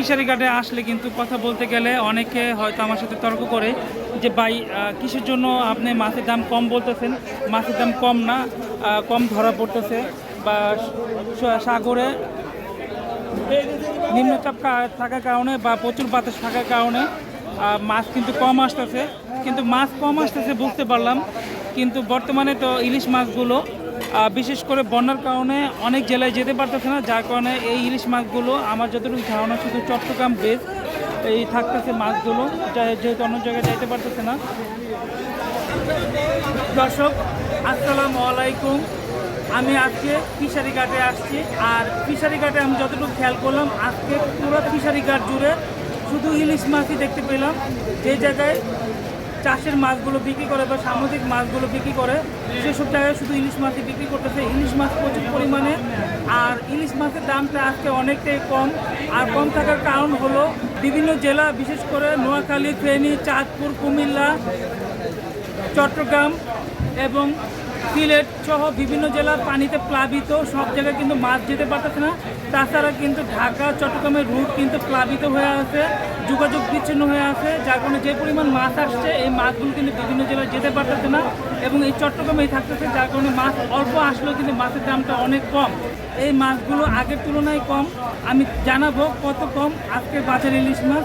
Fishery ঘাটে আসলে কিন্তু কথা বলতে গেলে অনেকে হয়তো আমার সাথে তর্ক করে যে, ভাই কিসের জন্য আপনি মাছের দাম কম বলতেছেন? মাছের দাম কম না কম ধরা পড়তেছে। বা সাগরে নিম্নচাপ থাকার কারণে বা প্রচুর বাতাস থাকার কারণে মাছ কিন্তু কম আসতেছে। কিন্তু মাছ কম আসতেছে বুঝতে পারলাম। কিন্তু বর্তমানে তো ইলিশ মাছগুলো বিশেষ করে বন্যার কারণে অনেক জেলায় যেতে পারতেছে না, যার কারণে এই ইলিশ মাছগুলো আমার যতটুকু ধারণা শুধু চট্টগ্রাম বেস এই থাকতেছে মাছগুলো যেহেতু অন্য জায়গায় যাইতে পারতেছে না। দর্শক, আসসালামু আলাইকুম। আমি আজকে ফিশারি ঘাটে আসছি, আর ফিশারি ঘাটে আমি যতটুকু খেয়াল করলাম, আজকে পুরো ফিশারি ঘাট জুড়ে শুধু ইলিশ মাছই দেখতে পেলাম। যে জায়গায় চাষের মাছগুলো বিক্রি করে বা সামুদ্রিক মাছগুলো বিক্রি করে, সেসব জায়গায় শুধু ইলিশ মাছই বিক্রি করতেছে। ইলিশ মাছ প্রচুর পরিমাণে, আর ইলিশ মাছের দামটা আজকে অনেকটাই কম। আর কম থাকার কারণ হলো বিভিন্ন জেলা, বিশেষ করে নোয়াখালী, ফেনী, চাঁদপুর, কুমিল্লা, চট্টগ্রাম এবং সিলেট সহ বিভিন্ন জেলার পানিতে প্লাবিত সব জায়গায় কিন্তু মাছ যেতে পারতেছে না। তাছাড়া কিন্তু ঢাকা, চট্টগ্রামের রুট কিন্তু প্লাবিত হয়ে আছে, যোগাযোগ বিচ্ছিন্ন হয়ে আছে, যার কারণে যে পরিমাণ মাছ আসছে, এই মাছগুলো কিন্তু বিভিন্ন জেলায় যেতে পারতেছে না এবং এই চট্টগ্রামেই থাকতেছে, যার কারণে মাছ অল্প আসলেও কিন্তু মাছের দামটা অনেক কম। এই মাছগুলো আগের তুলনায় কম। আমি জানাব কত কম আজকের বাজার ইলিশ মাছ।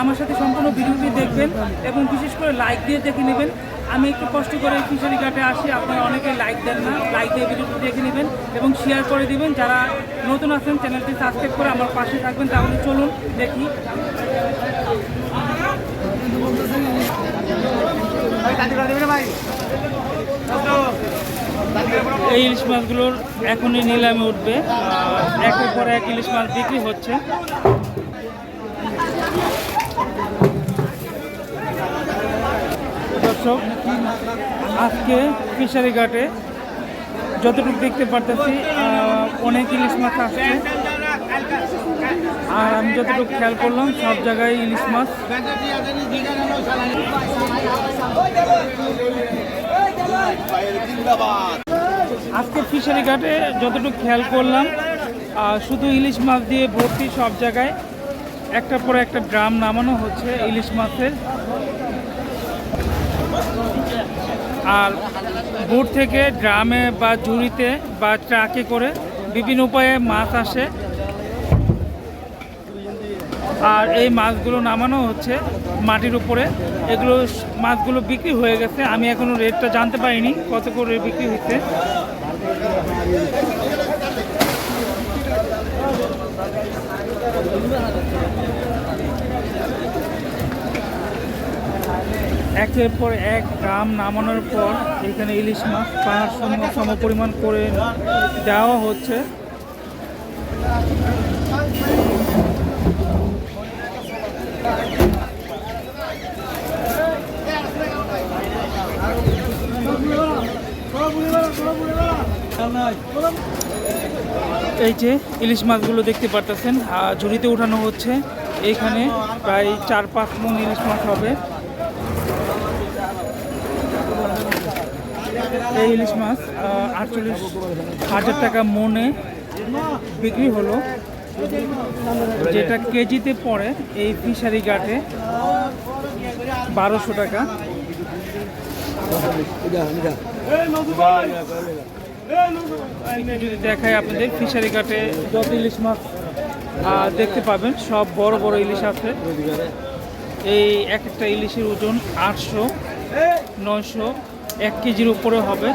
আমার সাথে সম্পূর্ণ ভিডিওটি দেখবেন এবং বিশেষ করে লাইক দিয়ে দেখে নেবেন। আমি একটু কষ্ট করে ফিশারি ঘাটে আসি, আপনারা অনেকে লাইক দেন না। লাইক দিয়ে ভিডিওটি দেখে নেবেন এবং শেয়ার করে দিবেন। যারা নতুন আছেন, চ্যানেলটি সাবস্ক্রাইব করে আমার পাশে থাকবেন। তাহলে চলুন দেখি। এই ইলিশ মাছগুলোর এখনই নিলামে উঠবে। একের পর এক ইলিশ মাছ বিক্রি হচ্ছে। দর্শক, আজকে ফিশারি ঘাটে যতটুকু দেখতে পারতেছি অনেক ইলিশ মাছ আসছে। আর আমি যতটুকু খেয়াল করলাম, সব জায়গায় ইলিশ মাছ। আজকে ফিশারি ঘাটে যতটুকু খেয়াল করলাম শুধু ইলিশ মাছ দিয়ে ভর্তি সব জায়গায় একটার পর একটা ড্রাম নামানো হচ্ছে ইলিশ মাছের। আর বোট থেকে ড্রামে বা ঝুড়িতে বা ট্রাকে করে বিভিন্ন উপায়ে মাছ আসে। আর এই মাছগুলো নামানো হচ্ছে মাটির উপরে। এগুলো মাছগুলো বিক্রি হয়ে গেছে। আমি এখনও রেটটা জানতে পারিনি কত করে বিক্রি হচ্ছে একের পর এক গ্রাম নামানোর পর এখানে ইলিশ মাছ পাহাড় সম পরিমাণ করে দেওয়া হচ্ছে। এই যে ইলিশ মাছগুলো দেখতে পারতেছেন ঝুড়িতে উঠানো হচ্ছে। এইখানে প্রায় চার পাঁচ মন ইলিশ মাছ হবে। এই ইলিশ মাছ আটচল্লিশ হাজার টাকা মনে বিক্রি হলো। যেটা কেজিতে পড়ে এই ফিশারি ঘাটে বারোশো টাকা। যদি দেখাই আপনাদের, ফিশারি ঘাটে যত ইলিশ মাছ দেখতে পাবেন, সব বড় বড় ইলিশ আছে। এই এক একটা ইলিশের ওজন আটশো, নয়শো, এক কেজির উপরে হবে।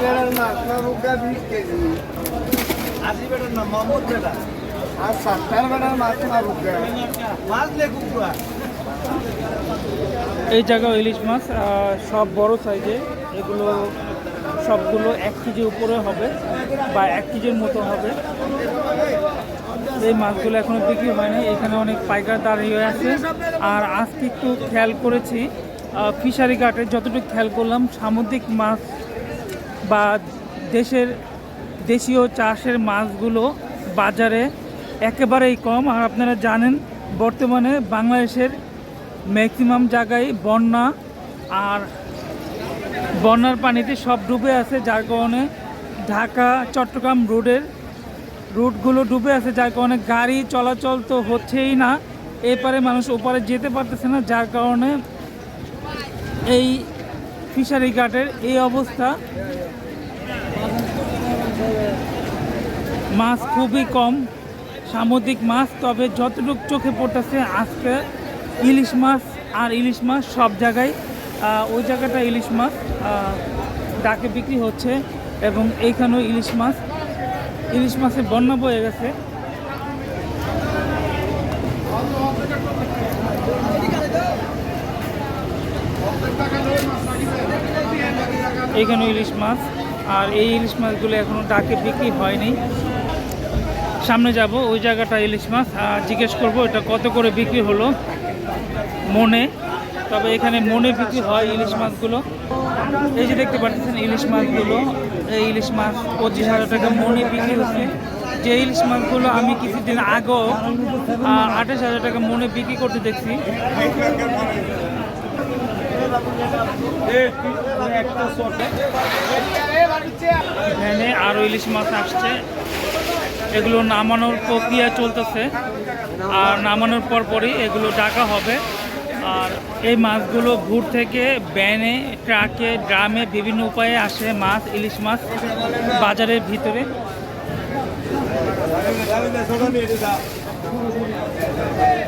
বেড়ার মাছ না রুগা আজি বেটার নাম মোহাম্মদ বেটা। আর সাতটার বেড়ার মাছ লে এই জায়গায় ইলিশ মাছ সব বড় সাইজে এগুলো সবগুলো এক কেজি উপরে হবে বা এক কেজির মতো হবে। এই মাছগুলো এখনও বিক্রি হয়নি এখানে অনেক পাইকার দাঁড়িয়ে আছে। আর আজকে একটু খেয়াল করেছি ফিশারি ঘাটে যতটুকু খেয়াল করলাম সামুদ্রিক মাছ বা দেশের দেশীয় চাষের মাছগুলো বাজারে একেবারেই কম। আর আপনারা জানেন, বর্তমানে বাংলাদেশের ম্যাক্সিমাম জায়গায় বন্যা আর বন্যার পানিতে সব ডুবে আছে, যার কারণে ঢাকা, চট্টগ্রাম রোডের রুটগুলো ডুবে আছে, যার কারণে গাড়ি চলাচল তো হচ্ছেই না। এপারে মানুষ ওপারে যেতে পারতেছে না, যার কারণে এই ফিশারি ঘাটের এই অবস্থা মাছ খুবই কম, সামুদ্রিক মাছ, তবে যতটুকু চোখে পড়তেছে আজকে ইলিশ মাছ আর ইলিশ মাছ সব জায়গায় ওই জায়গাটা ইলিশ মাছ ডাকে বিক্রি হচ্ছে এবং এইখানেও ইলিশ মাছ, ইলিশ মাছের বন্যা বয়ে গেছে। এইখানে ইলিশ মাছ, আর এই ইলিশ মাছগুলো এখনও ডাকে বিক্রি হয়নি। সামনে যাব, ওই জায়গাটা ইলিশ মাছ, আর জিজ্ঞেস করব এটা কত করে বিক্রি হলো মনে। তবে এখানে মনে বিক্রি হয় ইলিশ মাছগুলো। এই যে দেখতে পাচ্ছেন ইলিশ মাছগুলো, এই ইলিশ মাছ পঁচিশ হাজার টাকা মনে বিক্রি হচ্ছে। যে ইলিশ মাছগুলো আমি কিছুদিন আগেও আঠাশ হাজার টাকা মনে বিক্রি করতে দেখছি। এখানে আরও ইলিশ মাছ আসছে। এগুলো নামানোর প্রক্রিয়া চলতেছে। আর নামানোর পর পরই এগুলো ডাকা হবে। আর এই মাছগুলো ভুর থেকে ব্যানে ট্রাকে, ড্রামে বিভিন্ন উপায়ে আসে মাছ, ইলিশ মাছ বাজারের ভিতরে।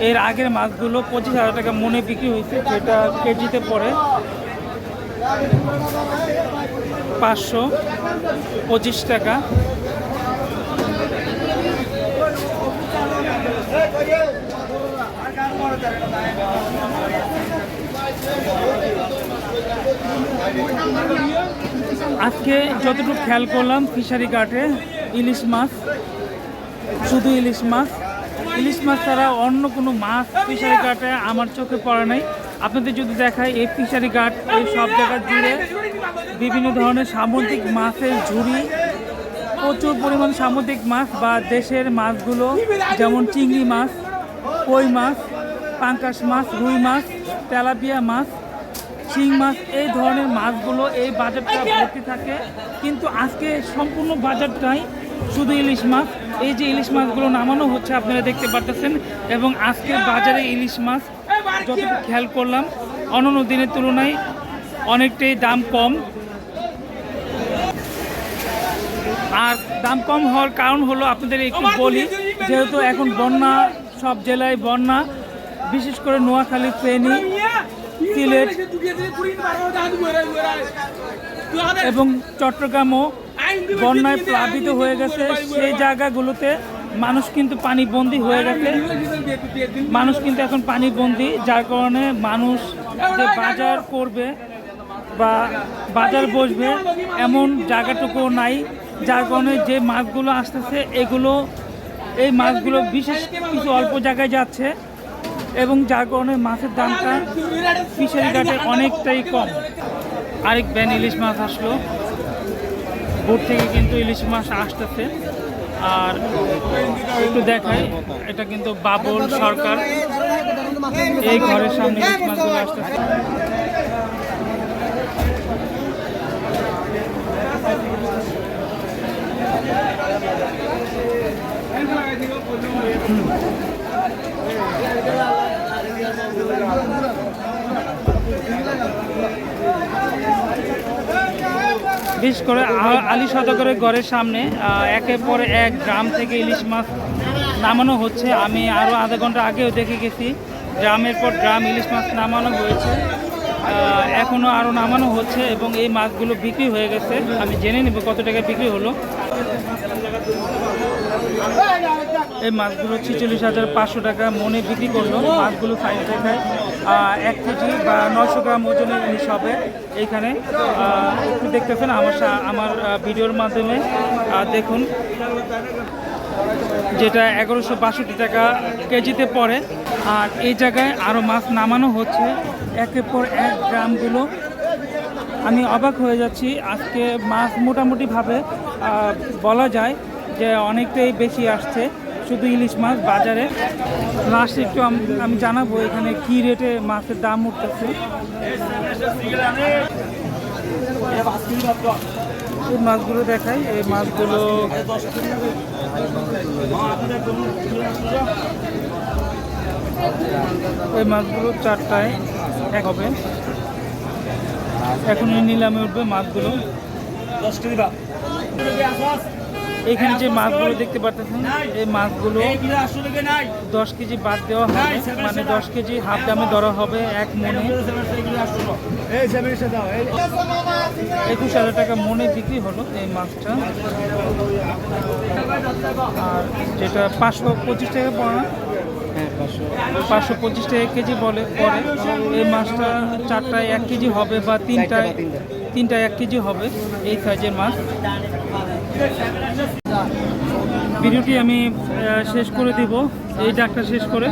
এর আগের মাছগুলো পঁচিশ হাজার টাকা মনে বিক্রি হয়েছে, যেটা কেজিতে পড়ে পাঁচশো পঁচিশ টাকা। আজকে যতটুকু খেয়াল করলাম, ফিশারি ঘাটে ইলিশ মাছ, শুধু ইলিশ মাছ। ইলিশ মাছ ছাড়া অন্য কোনো মাছ ফিশারি ঘাটে আমার চোখে পড়ে নাই। আপনাদের যদি দেখায় এই ফিশারি ঘাট এই সব জায়গা জুড়ে বিভিন্ন ধরনের সামুদ্রিক মাছের ঝুড়ি, প্রচুর পরিমাণ সামুদ্রিক মাছ বা দেশের মাছগুলো, যেমন চিংড়ি মাছ, কই মাছ পাঙ্কাশ মাছ, রুই মাছ, তেলাপিয়া মাছ, শিং মাছ, এই ধরনের মাছগুলো এই বাজারটা ভর্তি থাকে। কিন্তু আজকে সম্পূর্ণ বাজারটাই শুধু ইলিশ মাছ। এই যে ইলিশ মাছগুলো নামানো হচ্ছে, আপনারা দেখতে পাচ্ছেন এবং আজকে বাজারে ইলিশ মাছ, যতটুকু খেয়াল করলাম অন্যান্য দিনের তুলনায় অনেকটাই দাম কম। আর দাম কম হওয়ার কারণ হলো আপনাদের একটু বলি, যেহেতু এখন বন্যা, সব জেলায় বন্যা বিশেষ করে নোয়াখালী, ফেনী, সিলেট এবং চট্টগ্রামও বন্যায় প্লাবিত হয়ে গেছে। সেই জায়গাগুলোতে মানুষ কিন্তু পানিবন্দী হয়ে গেছে। মানুষ কিন্তু এখন পানিবন্দী যার কারণে মানুষ যে বাজার করবে বা বাজার বসবে এমন জায়গাটুকু নাই, যার কারণে যে মাছগুলো আসতেছে, এগুলো এই মাছগুলো বিশেষ কিছু অল্প জায়গায় যাচ্ছে। এবং যার কারণে মাছের দামটা ফিশারি ঘাটে অনেকটাই কম। আরেক ব্যান ইলিশ মাছ আসলো। বোট থেকে কিন্তু ইলিশ মাছ আসতেছে। আর একটু দেখাই, এটা কিন্তু বাবুল সরকার। এই ঘরের সামনে ইলিশ মাছগুলো আসতেছে। বিশেষ করে আলী সদগরের ঘরের সামনে একের পর এক গ্রাম থেকে ইলিশ মাছ নামানো হচ্ছে। আমি আরও আধা ঘণ্টা আগেও দেখে গেছি, গ্রামের পর গ্রাম ইলিশ মাছ নামানো হয়েছে। এখনও আরও নামানো হচ্ছে এবং এই মাছগুলো বিক্রি হয়ে গেছে। আমি জেনে নেব কত টাকা বিক্রি হলো। এই মাছগুলো ছিচল্লিশ হাজার পাঁচশো টাকা মনে বিক্রি করল। মাছগুলো সাইজ দেখায় এক কেজি বা নশো গ্রাম ওজনের ইলিশ হবে। এইখানে একটু দেখতেছেন আমার আমার ভিডিওর মাধ্যমে দেখুন। যেটা এগারোশো বাষট্টি টাকা কেজিতে পড়ে। আর এই জায়গায় আরও মাছ নামানো হচ্ছে। একের পর এক গ্রামগুলো। আমি অবাক হয়ে যাচ্ছি। আজকে মাছ মোটামুটিভাবে বলা যায় যে অনেকটাই বেশি আসছে শুধু ইলিশ মাছ বাজারে। লাস্ট একটু আমি জানাব এখানে কি রেটে মাছের দাম উঠতেছে। এই মাছগুলো দেখাই, এই মাছগুলো এই মাছগুলো চারটায় এক হবে। এখন এই নিলামে উঠবে মাছগুলো। এখানে যে মাছগুলো দেখতে পাচ্ছেন এই মাছগুলো দশ কেজি বাদ দেওয়া হবে মানে দশ কেজি হাফ দামে ধরা হবে এক মনে। একুশ হাজার টাকা মনে বিক্রি হলো এই মাছটা। আর যেটা পাঁচশো পঁচিশ টাকা পড়া পাঁচশো। পঁচিশ টাকা কেজি বলে পরে এই মাছটা চারটায় এক কেজি হবে বা তিনটায় তিনটায় এক কেজি হবে এই সাইজের মাছ। ভিডিওটি আমি শেষ করে দিব। এই ডাকটা শেষ করে।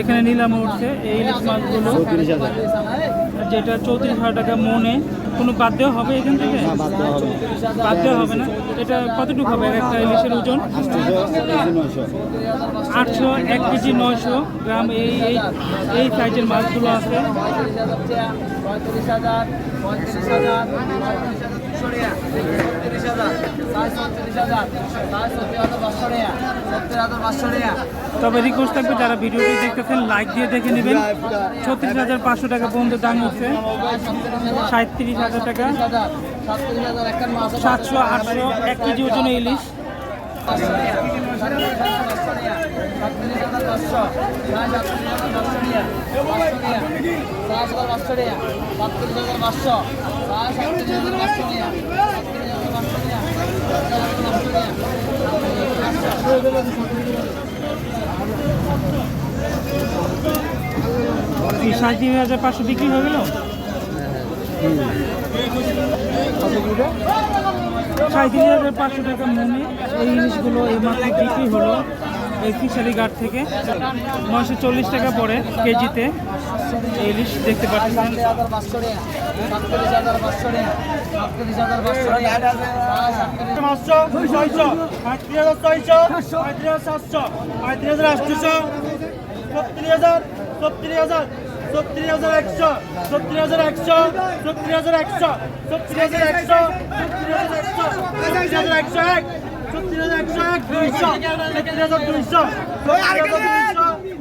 এখানে নিলামে উঠছে। এই ইলিশ মাছগুলো যেটা চৌত্রিশ হাজার টাকা মনে কোনো বাদ দেওয়া হবে এখান থেকে? বাদ দেওয়া হবে না। এটা কতটুকু হবে? একটা ইলিশের ওজন? আটশো এক কেজি নয়শো গ্রাম। এই এই এই সাইজের মাছগুলো আছে। পঁয়ত্রিশ হাজার পঁয়ত্রিশ হাজার তবে রিকোয়েস্ট থাকবে যারা ভিডিওটি দেখতেছেন লাইক দিয়ে দেখে নেবেন। ছত্রিশ হাজার পাঁচশো টাকা পর্যন্ত দাম হচ্ছে। সাঁত্রিশ হাজার টাকা। সাতশো আটশো এক কেজি ওজনে ইলিশ। পাঁচশো টাকা সাতত্রিশ হাজার পাঁচশো সাড়ে সাতত্রিশ হাজার পাঁচশো সাড়ে সাড়ে বিক্রি হয়ে গেল? সাঁত্রিশ হাজার পাঁচশো টাকা মনে এই ইলিশগুলো এই মাত্র বিক্রি হলো এই ফিশারি ঘাট থেকে। নয়শো চল্লিশ টাকা পড়ে কেজিতে। ইলিশ দেখতে পাচ্ছেন সাতত্রিশ হাজার পাঁচশো টাকা সাতত্রিশ হাজার পাঁচশো টাকা সাতত্রিশ হাজার পাঁচশো টাকা সাতত্রিশ পাঁচশো ছয়শো পঁয়ত্রিশ হাজার ছয়শো পঁয়ত্রিশ হাজার সাতশো পঁয়ত্রিশ হাজার আটশোশো ছত্রিশ হাজার ছত্রিশ হাজার ছত্রিশ হাজার একশো ছত্রিশ হাজার একশো ছত্রিশ হাজার একশো ছত্রিশ হাজার একশো ছত্রিশ হাজার একশো ছত্রিশ হাজার একশো এক ছত্রিশ হাজার একশো এক দুইশো ছত্রিশ হাজার দুইশো ছত্রিশ হাজার দুইশো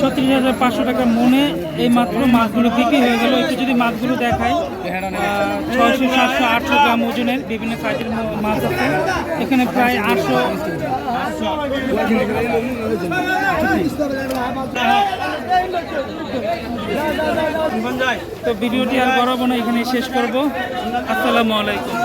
ছত্রিশ হাজার পাঁচশো টাকা মনে এই মাত্র মাছগুলো বিক্রি হয়ে গেল। একটু যদি মাছগুলো দেখাই ছয়শো, সাতশো, আটশো গ্রাম ওজনের বিভিন্ন সাইজের মাছ আছে। এখানে প্রায় আটশো তো ভিডিওটি আর বড় না এখানে শেষ করব। আসসালামু আলাইকুম।